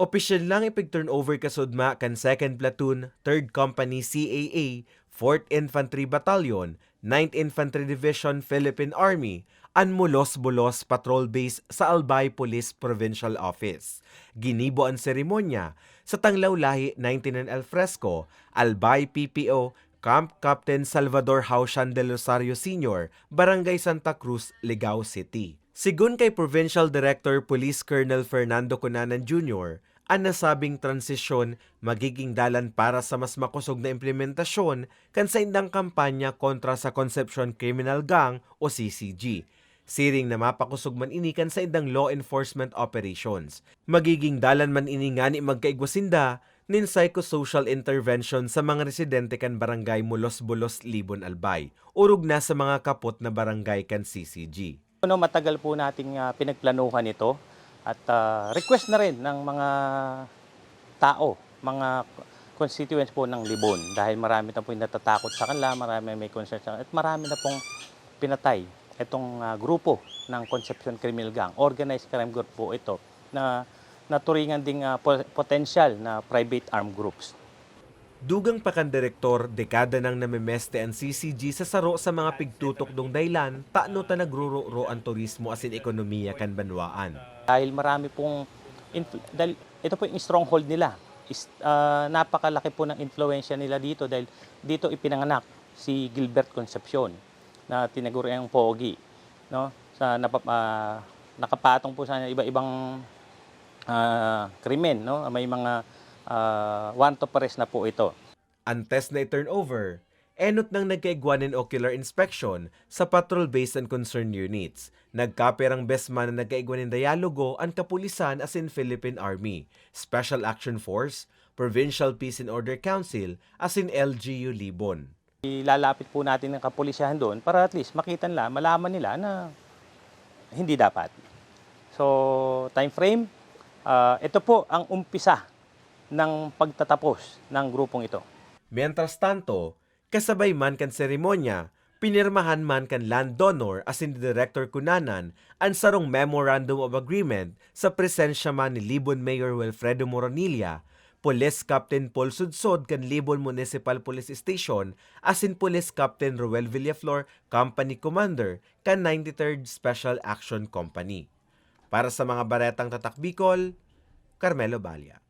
Opisyal lang ipig-turnover kasudma kan 2nd Platoon, 3rd Company CAA, 4th Infantry Battalion, 9th Infantry Division Philippine Army, ang Mulos-Bulos Patrol Base sa Albay Police Provincial Office. Ginibo ang seremonya sa Tanglaw Lahi 19 and El Fresco, Albay PPO, Camp Captain Salvador Hausian de Rosario Sr., Barangay Santa Cruz, Ligao City. Sigun kay Provincial Director Police Colonel Fernando Cunanan Jr., ang nasabing transisyon magiging dalan para sa mas makusog na implementasyon kan sa indang kampanya kontra sa Concepcion Criminal Gang o CCG. Siring na mapakusog man ini kan sa indang law enforcement operations. Magiging dalan man ini nga ni magkaigwasinda nin psychosocial intervention sa mga residente kan barangay Mulos-Bulos, Libon, Albay, urog na sa mga kapot na barangay kan CCG. Ano, matagal po nating ah, pinagplanuhan ito at ah, request na rin ng mga tao, mga constituents po ng Libon dahil marami na po yung natatakot sa kanila, marami may concern sa at marami na pong pinatay itong ah, grupo ng Concepcion Criminal Gang. Organized crime group po ito na naturingan ding po- potential na private armed groups. Dugang pakandirektor, dekada nang namemeste ang CCG sa saro sa mga pigtutok dong daylan, taano ta nagruro ang turismo asin ekonomiya kan banwaan. Dahil marami pong, dahil ito po yung stronghold nila. Is, ah, napakalaki po ng influensya nila dito dahil dito ipinanganak si Gilbert Concepcion na tinaguriang pogi. No? Sa, napap, ah, nakapatong po sa iba-ibang ah, krimen. No? May mga uh, want to arrest na po ito. Antes na i-turnover, enot nang nagkaigwanin ocular inspection sa patrol-based and concerned units. Nagkaperang besman na nagkaigwanin dialogo ang kapulisan as in Philippine Army, Special Action Force, Provincial Peace and Order Council as in LGU Libon. Ilalapit po natin ng kapulisyahan doon para at least makita nila, malaman nila na hindi dapat. So, time frame, ah, ito po ang umpisa ng pagtatapos ng grupong ito. Mientras tanto, kasabay man kan seremonya, pinirmahan man kan land donor as in Director Kunanan ang sarong Memorandum of Agreement sa presensya man ni Libon Mayor Wilfredo Moronilla, Police Captain Paul Sudsod kan Libon Municipal Police Station as in Police Captain Roel Villaflor, Company Commander kan 93rd Special Action Company. Para sa mga baretang tatak Bicol, Carmelo Balya.